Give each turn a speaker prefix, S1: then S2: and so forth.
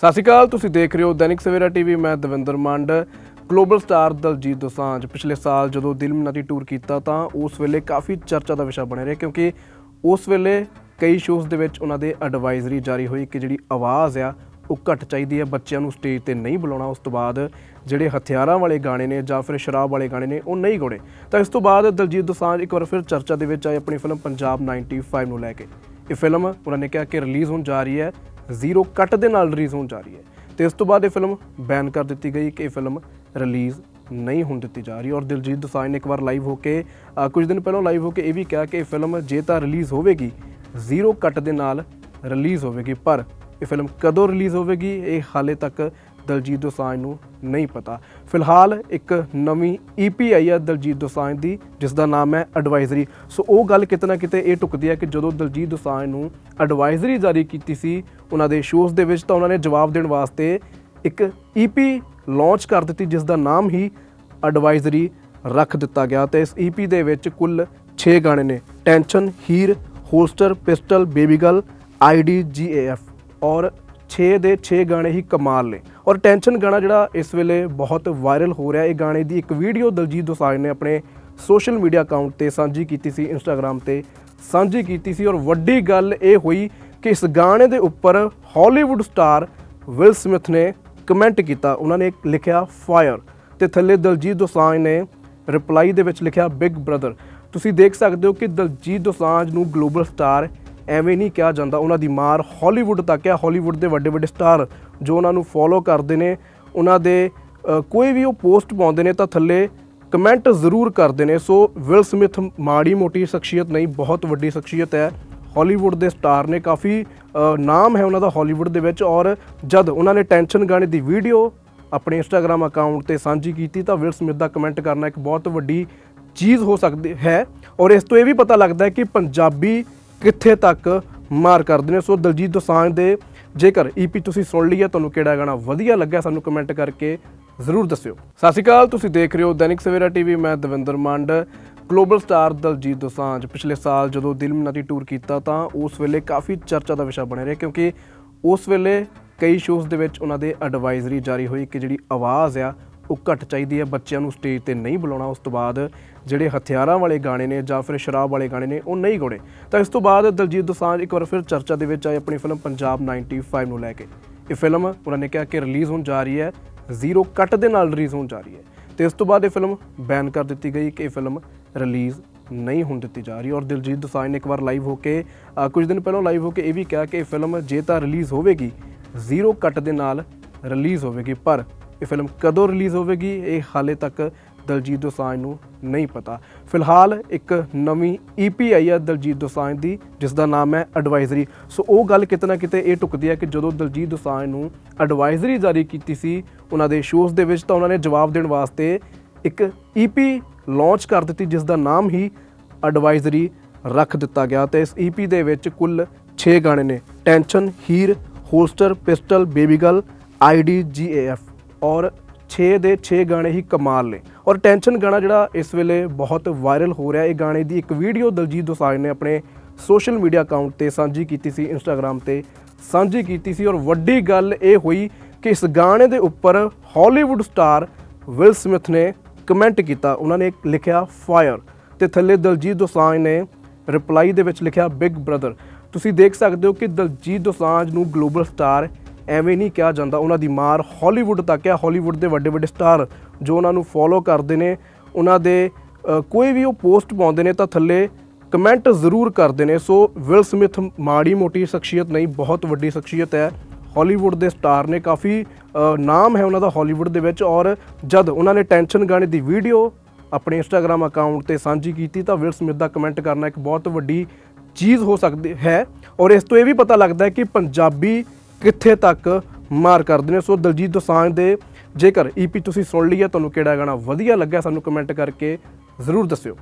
S1: ਸਤਿ ਸ਼੍ਰੀ ਅਕਾਲ, ਤੁਸੀਂ ਦੇਖ ਰਹੇ ਹੋ ਦੈਨਿਕ ਸਵੇਰਾ ਟੀਵੀ, ਮੈਂ ਦਵਿੰਦਰ ਮੰਡ। ਗਲੋਬਲ ਸਟਾਰ ਦਲਜੀਤ ਦੋਸਾਂਝ, ਪਿਛਲੇ ਸਾਲ ਜਦੋਂ ਦਿਲ ਮਿਨਾਤੀ ਟੂਰ ਕੀਤਾ ਤਾਂ ਉਸ ਵੇਲੇ ਕਾਫੀ ਚਰਚਾ ਦਾ ਵਿਸ਼ਾ ਬਣਿਆ ਰਿਹਾ ਕਿਉਂਕਿ ਉਸ ਵੇਲੇ ਕਈ ਸ਼ੋਜ਼ ਦੇ ਵਿੱਚ ਉਹਨਾਂ ਦੇ ਐਡਵਾਈਜ਼ਰੀ ਜਾਰੀ ਹੋਈ ਕਿ ਜਿਹੜੀ ਆਵਾਜ਼ ਆ, ਉਹ ਘੱਟ ਚਾਹੀਦੀ ਹੈ, ਬੱਚਿਆਂ ਨੂੰ ਸਟੇਜ ਤੇ ਨਹੀਂ ਬੁਲਾਉਣਾ, ਉਸ ਤੋਂ ਬਾਅਦ ਜਿਹੜੇ ਹਥਿਆਰਾਂ ਵਾਲੇ ਗਾਣੇ ਨੇ ਜਾਂ ਫਿਰ ਸ਼ਰਾਬ ਵਾਲੇ ਗਾਣੇ ਨੇ, ਉਹ ਨਹੀਂ ਗਾਉਣੇ। ਤਾਂ ਇਸ ਤੋਂ ਬਾਅਦ ਦਲਜੀਤ ਦੋਸਾਂਝ ਇੱਕ ਵਾਰ ਫਿਰ ਚਰਚਾ ਦੇ ਵਿੱਚ ਆਏ ਆਪਣੀ ਫਿਲਮ ਪੰਜਾਬ 95 ਨੂੰ ਲੈ ਕੇ। ਇਹ ਫਿਲਮ ਉਹਨਾਂ ਨੇ ਕਿਹਾ ਕਿ ਰਿਲੀਜ਼ ਹੋਣ ਜਾ ਰਹੀ ਹੈ ਜ਼ੀਰੋ ਕੱਟ ਦੇ ਨਾਲ ਰਿਲੀਜ਼ ਹੋਣ ਜਾ ਰਹੀ ਹੈ। ਤੇ ਇਸ ਤੋਂ ਬਾਅਦ ਇਹ ਫਿਲਮ ਬੈਨ ਕਰ ਦਿੱਤੀ ਗਈ ਕਿ ਇਹ ਫਿਲਮ ਰਿਲੀਜ਼ ਨਹੀਂ ਹੋਣ ਦਿੱਤੀ ਜਾ ਰਹੀ। ਔਰ ਦਿਲਜੀਤ ਦੋਸਾਂਝ ਨੇ ਇੱਕ ਵਾਰ ਲਾਈਵ ਹੋ ਕੇ ਕੁਝ ਦਿਨ ਪਹਿਲਾਂ ਲਾਈਵ ਹੋ ਕੇ ਇਹ ਵੀ ਕਿਹਾ ਕਿ ਇਹ ਫਿਲਮ ਜੇ ਤਾਂ ਰਿਲੀਜ਼ ਹੋਵੇਗੀ, ਜ਼ੀਰੋ ਕੱਟ ਦੇ ਨਾਲ ਰਿਲੀਜ਼ ਹੋਵੇਗੀ। ਪਰ ਇਹ ਫਿਲਮ ਕਦੋਂ ਰਿਲੀਜ਼ ਹੋਵੇਗੀ, ਇਹ ਹਾਲੇ ਤੱਕ ਦਲਜੀਤ ਦੋਸਾਂਝ ਨੂੰ ਨਹੀਂ ਪਤਾ। ਫਿਲਹਾਲ ਇੱਕ ਨਵੀਂ ਈਪੀ ਆਈ ਹੈ ਦਲਜੀਤ ਦੋਸਾਂਝ ਦੀ, ਜਿਸ ਦਾ ਨਾਮ ਹੈ ਐਡਵਾਈਜ਼ਰੀ ਸੋ ਉਹ ਗੱਲ ਕਿਤੇ ਨਾ ਕਿਤੇ ਇਹ ਟੁਕਦੀ ਹੈ ਕਿ ਜਦੋਂ ਦਲਜੀਤ ਦੋਸਾਂਝ ਨੂੰ ਐਡਵਾਈਜ਼ਰੀ ਜਾਰੀ ਕੀਤੀ ਸੀ ਉਹਨਾਂ ਦੇ ਸ਼ੋਜ਼ ਦੇ ਵਿੱਚ, ਤਾਂ ਉਹਨਾਂ ਨੇ ਜਵਾਬ ਦੇਣ ਵਾਸਤੇ ਇੱਕ ਈਪੀ ਲਾਂਚ ਕਰ ਦਿੱਤੀ, ਜਿਸ ਦਾ ਨਾਮ ਹੀ ਐਡਵਾਈਜ਼ਰੀ ਰੱਖ ਦਿੱਤਾ ਗਿਆ। ਤੇ ਇਸ ਈਪੀ ਦੇ ਵਿੱਚ ਕੁੱਲ 6 ਗਾਣੇ ਨੇ tension Heer holster pistol baby girl IDGAF ਔਰ 6 ਦੇ 6 ਗਾਣੇ ਹੀ ਕਮਾਲ ਨੇ। ਔਰ ਟੈਂਸ਼ਨ ਗਾਣਾ ਜਿਹੜਾ ਇਸ ਵੇਲੇ ਬਹੁਤ ਵਾਇਰਲ ਹੋ ਰਿਹਾ, ਇਹ ਗਾਣੇ ਦੀ ਇੱਕ ਵੀਡੀਓ ਦਲਜੀਤ ਦੋਸਾਂਝ ਨੇ ਆਪਣੇ ਸੋਸ਼ਲ ਮੀਡੀਆ ਅਕਾਊਂਟ ਤੇ ਸਾਂਝੀ ਕੀਤੀ ਸੀ ਇੰਸਟਾਗ੍ਰam ਤੇ ਸਾਂਝੀ ਕੀਤੀ ਸੀ ਔਰ ਵੱਡੀ ਗੱਲ ਇਹ ਹੋਈ ਕਿ ਇਸ ਗਾਣੇ ਦੇ ਉੱਪਰ ਹਾਲੀਵੁੱਡ ਸਟਾਰ ਵਿਲ ਸਮਿਥ ਨੇ ਕਮੈਂਟ ਕੀਤਾ, ਉਹਨਾਂ ਨੇ ਲਿਖਿਆ ਫਾਇਰ ਤੇ ਥੱਲੇ ਦਲਜੀਤ ਦੋਸਾਂਝ ਨੇ ਰਿਪਲਾਈ ਦੇ ਵਿੱਚ ਲਿਖਿਆ ਬਿਗ ਬ੍ਰਦਰ ਤੁਸੀਂ ਦੇਖ ਸਕਦੇ ਹੋ ਕਿ ਦਲਜੀਤ ਦੋਸਾਂਝ ਨੂੰ ਗਲੋਬਲ ਸਟਾਰ ਐਵੇਂ ਨਹੀਂ ਕਿਹਾ ਜਾਂਦਾ, ਉਹਨਾਂ ਦੀ ਮਾਰ ਹਾਲੀਵੁੱਡ ਤੱਕ ਹੈ, ਹਾਲੀਵੁੱਡ ਦੇ ਵੱਡੇ ਵੱਡੇ ਸਟਾਰ ਜੋ ਉਹਨਾਂ ਨੂੰ ਫੋਲੋ ਕਰਦੇ ਨੇ, ਉਹਨਾਂ ਦੇ ਕੋਈ ਵੀ ਉਹ ਪੋਸਟ ਪਾਉਂਦੇ ਨੇ ਤਾਂ ਥੱਲੇ ਕਮੈਂਟ ਜ਼ਰੂਰ ਕਰਦੇ ਨੇ। ਸੋ ਵਿਲ ਸਮਿਥ ਮਾੜੀ ਮੋਟੀ ਸ਼ਖਸੀਅਤ ਨਹੀਂ, ਬਹੁਤ ਵੱਡੀ ਸ਼ਖਸੀਅਤ ਹੈ। ਹਾਲੀਵੁੱਡ ਦੇ ਸਟਾਰ ਨੇ, ਕਾਫੀ ਨਾਮ ਹੈ ਉਹਨਾਂ ਦਾ ਹਾਲੀਵੁੱਡ ਦੇ ਵਿੱਚ ਔਰ ਜਦ ਉਹਨਾਂ ਨੇ ਟੈਂਸ਼ਨ ਗਾਣੇ ਦੀ ਵੀਡੀਓ ਆਪਣੇ ਇੰਸਟਾਗ੍ਰam ਅਕਾਊਂਟ ਤੇ ਸਾਂਝੀ ਕੀਤੀ ਤਾਂ ਵਿਲ ਸਮਿਥ ਦਾ ਕਮੈਂਟ ਕਰਨਾ ਇੱਕ ਬਹੁਤ ਵੱਡੀ ਚੀਜ਼ ਹੋ ਸਕਦੀ ਹੈ। ਔਰ ਇਸ ਤੋਂ ਇਹ ਵੀ ਪਤਾ ਲੱਗਦਾ ਹੈ ਕਿ ਪੰਜਾਬੀ ਕਿੱਥੇ ਤੱਕ ਮਾਰ ਕਰਦੇ ਨੇ। ਸੋ ਦਲਜੀਤ ਦੋਸਾਂਝ ਦੇ ਜੇਕਰ ਈਪੀ ਤੁਸੀਂ ਸੁਣ ਲਈ ਹੈ, ਤੁਹਾਨੂੰ ਕਿਹੜਾ ਗਾਣਾ ਵਧੀਆ ਲੱਗਿਆ ਸਾਨੂੰ ਕਮੈਂਟ ਕਰਕੇ ਜ਼ਰੂਰ ਦੱਸਿਓ। ਸਤਿ ਸ਼੍ਰੀ ਅਕਾਲ, ਤੁਸੀਂ ਦੇਖ ਰਹੇ ਹੋ ਦੈਨਿਕ ਸਵੇਰਾ ਟੀਵੀ ਮੈਂ ਦਵਿੰਦਰ ਮੰਡ। ਗਲੋਬਲ ਸਟਾਰ ਦਲਜੀਤ ਦੋਸਾਂਝ, ਪਿਛਲੇ ਸਾਲ ਜਦੋਂ ਦਿਲ ਮਿਨਾਤੀ ਟੂਰ ਕੀਤਾ ਤਾਂ ਉਸ ਵੇਲੇ ਕਾਫੀ ਚਰਚਾ ਦਾ ਵਿਸ਼ਾ ਬਣਿਆ ਰਿਹਾ, ਕਿਉਂਕਿ ਉਸ ਵੇਲੇ ਕਈ ਸ਼ੋਜ਼ ਦੇ ਵਿੱਚ ਉਹਨਾਂ ਦੇ ਐਡਵਾਈਜ਼ਰੀ ਜਾਰੀ ਹੋਈ ਕਿ ਜਿਹੜੀ ਆਵਾਜ਼ ਆ ਉਹ ਘੱਟ ਚਾਹੀਦੀ ਹੈ, ਬੱਚਿਆਂ ਨੂੰ ਸਟੇਜ ਤੇ ਨਹੀਂ ਬੁਲਾਉਣਾ। ਉਸ ਤੋਂ ਬਾਅਦ ਜਿਹੜੇ ਹਥਿਆਰਾਂ ਵਾਲੇ ਗਾਣੇ ਨੇ ਜਾਂ ਫਿਰ ਸ਼ਰਾਬ ਵਾਲੇ ਗਾਣੇ ਨੇ, ਉਹ ਨਹੀਂ ਗਾਉਣੇ। ਤਾਂ ਇਸ ਤੋਂ ਬਾਅਦ ਦਲਜੀਤ ਦੋਸਾਂਝ ਇੱਕ ਵਾਰ ਫਿਰ ਚਰਚਾ ਦੇ ਵਿੱਚ ਆਏ ਆਪਣੀ ਫਿਲਮ ਪੰਜਾਬ 95 ਨੂੰ ਲੈ ਕੇ। ਇਹ ਫਿਲਮ ਉਹਨਾਂ ਨੇ ਕਿਹਾ ਕਿ ਰਿਲੀਜ਼ ਹੋਣ ਜਾ ਰਹੀ ਹੈ ਜ਼ੀਰੋ ਕੱਟ ਦੇ ਨਾਲ ਰਿਲੀਜ਼ ਹੋਣ ਜਾ ਰਹੀ ਹੈ। ਤੇ ਇਸ ਤੋਂ ਬਾਅਦ ਇਹ ਫਿਲਮ ਬੈਨ ਕਰ ਦਿੱਤੀ ਗਈ ਕਿ ਇਹ ਫਿਲਮ ਰਿਲੀਜ਼ ਨਹੀਂ ਹੋਣ ਦਿੱਤੀ ਜਾ ਰਹੀ। ਔਰ ਦਿਲਜੀਤ ਦੋਸਾਂਝ ਨੇ ਇੱਕ ਵਾਰ ਲਾਈਵ ਹੋ ਕੇ ਕੁਝ ਦਿਨ ਪਹਿਲਾਂ ਲਾਈਵ ਹੋ ਕੇ ਇਹ ਵੀ ਕਿਹਾ ਕਿ ਇਹ ਫਿਲਮ ਜੇ ਤਾਂ ਰਿਲੀਜ਼ ਹੋਵੇਗੀ ਜ਼ੀਰੋ ਕੱਟ ਦੇ ਨਾਲ ਰਿਲੀਜ਼ ਹੋਵੇਗੀ। ਪਰ ਇਹ ਫਿਲਮ ਕਦੋਂ ਰਿਲੀਜ਼ ਹੋਵੇਗੀ ਇਹ ਹਾਲੇ ਤੱਕ ਦਲਜੀਤ ਦੋਸਾਂਝ ਨੂੰ ਨਹੀਂ ਪਤਾ। ਫਿਲਹਾਲ ਇੱਕ ਨਵੀਂ ਈਪੀ ਆਈ ਹੈ ਦਲਜੀਤ ਦੋਸਾਂਝ ਦੀ, ਜਿਸ ਦਾ ਨਾਮ ਹੈ ਐਡਵਾਈਜ਼ਰੀ ਸੋ ਉਹ ਗੱਲ ਕਿਤੇ ਨਾ ਕਿਤੇ ਇਹ ਟੁਕਦੀ ਹੈ ਕਿ ਜਦੋਂ ਦਲਜੀਤ ਦੋਸਾਂਝ ਨੂੰ ਐਡਵਾਈਜ਼ਰੀ ਜਾਰੀ ਕੀਤੀ ਸੀ ਉਹਨਾਂ ਦੇ ਸ਼ੋਜ਼ ਦੇ ਵਿੱਚ ਤਾਂ ਉਹਨਾਂ ਨੇ ਜਵਾਬ ਦੇਣ ਵਾਸਤੇ ਇੱਕ ਈਪੀ ਲਾਂਚ ਕਰ ਦਿੱਤੀ, ਜਿਸ ਦਾ ਨਾਮ ਹੀ ਐਡਵਾਈਜ਼ਰੀ ਰੱਖ ਦਿੱਤਾ ਗਿਆ। ਤੇ ਇਸ ਈਪੀ ਦੇ ਵਿੱਚ ਕੁੱਲ 6 ਗਾਣੇ ਨੇ tension Heer holster pistol baby girl IDGAF ਔਰ 6 ਦੇ 6 ਗਾਣੇ ਹੀ ਕਮਾਲ ਨੇ। ਔਰ ਟੈਨਸ਼ਨ ਗਾਣਾ ਜਿਹੜਾ ਇਸ ਵੇਲੇ ਬਹੁਤ ਵਾਇਰਲ ਹੋ ਰਿਹਾ, ਇਹ ਗਾਣੇ ਦੀ ਇੱਕ ਵੀਡੀਓ ਦਲਜੀਤ ਦੋਸਾਂਝ ਨੇ ਆਪਣੇ ਸੋਸ਼ਲ ਮੀਡੀਆ ਅਕਾਊਂਟ ਤੇ ਸਾਂਝੀ ਕੀਤੀ ਸੀ ਇੰਸਟਾਗ੍ਰam ਤੇ ਸਾਂਝੀ ਕੀਤੀ ਸੀ। ਔਰ ਵੱਡੀ ਗੱਲ ਇਹ ਹੋਈ ਕਿ ਇਸ ਗਾਣੇ ਦੇ ਉੱਪਰ ਹਾਲੀਵੁੱਡ ਸਟਾਰ ਵਿਲ ਸਮਿਥ ਨੇ ਕਮੈਂਟ ਕੀਤਾ। ਉਹਨਾਂ ਨੇ ਲਿਖਿਆ, ਫਾਇਰ। ਤੇ ਥੱਲੇ ਦਲਜੀਤ ਦੋਸਾਂਝ ਨੇ ਰਿਪਲਾਈ ਦੇ ਵਿੱਚ ਲਿਖਿਆ, ਬਿਗ ਬ੍ਰਦਰ। ਤੁਸੀਂ ਦੇਖ ਸਕਦੇ ਹੋ ਕਿ ਦਲਜੀਤ ਦੋਸਾਂਝ ਨੂੰ ਗਲੋਬਲ ਸਟਾਰ ਐਵੇਂ ਨਹੀਂ ਕਿਹਾ ਜਾਂਦਾ। ਉਹਨਾਂ ਦੀ ਮਾਰ ਹਾਲੀਵੁੱਡ ਤੱਕ ਹੈ। ਹਾਲੀਵੁੱਡ ਦੇ ਵੱਡੇ ਵੱਡੇ ਸਟਾਰ ਜੋ ਉਹਨਾਂ ਨੂੰ ਫੋਲੋ ਕਰਦੇ ਨੇ, ਉਹਨਾਂ ਦੇ ਕੋਈ ਵੀ ਉਹ ਪੋਸਟ ਪਾਉਂਦੇ ਨੇ ਤਾਂ ਥੱਲੇ ਕਮੈਂਟ ਜ਼ਰੂਰ ਕਰਦੇ ਨੇ। ਸੋ ਵਿਲ ਸਮਿਥ ਮਾੜੀ ਮੋਟੀ ਸ਼ਖਸੀਅਤ ਨਹੀਂ, ਬਹੁਤ ਵੱਡੀ ਸ਼ਖਸੀਅਤ ਹੈ। ਹਾਲੀਵੁੱਡ ਦੇ ਸਟਾਰ ਨੇ ਕਾਫੀ ਨਾਮ ਹੈ ਉਹਨਾਂ ਦਾ ਹਾਲੀਵੁੱਡ ਦੇ ਵਿੱਚ ਔਰ ਜਦ ਉਹਨਾਂ ਨੇ ਟੈਂਸ਼ਨ ਗਾਣੇ ਦੀ ਵੀਡੀਓ ਆਪਣੇ ਇੰਸਟਾਗ੍ਰam ਅਕਾਊਂਟ ਤੇ ਸਾਂਝੀ ਕੀਤੀ ਤਾਂ ਵਿਲ ਸਮਿਥ ਦਾ ਕਮੈਂਟ ਕਰਨਾ ਇੱਕ ਬਹੁਤ ਵੱਡੀ ਚੀਜ਼ ਹੋ ਸਕਦੀ ਹੈ। ਔਰ ਇਸ ਤੋਂ ਇਹ ਵੀ ਪਤਾ ਲੱਗਦਾ ਹੈ ਕਿ ਪੰਜਾਬੀ ਕਿੱਥੇ ਤੱਕ ਮਾਰ ਕਰਦੇ ਨੇ। ਸੋ ਦਲਜੀਤ ਦੋਸਾਂਝ ਦੇ ਜੇਕਰ ਈਪੀ ਤੁਸੀਂ ਸੁਣ ਲਈ ਹੈ, ਤੁਹਾਨੂੰ ਕਿਹੜਾ ਗਾਣਾ ਵਧੀਆ ਲੱਗਿਆ ਸਾਨੂੰ ਕਮੈਂਟ ਕਰਕੇ ਜ਼ਰੂਰ ਦੱਸਿਓ।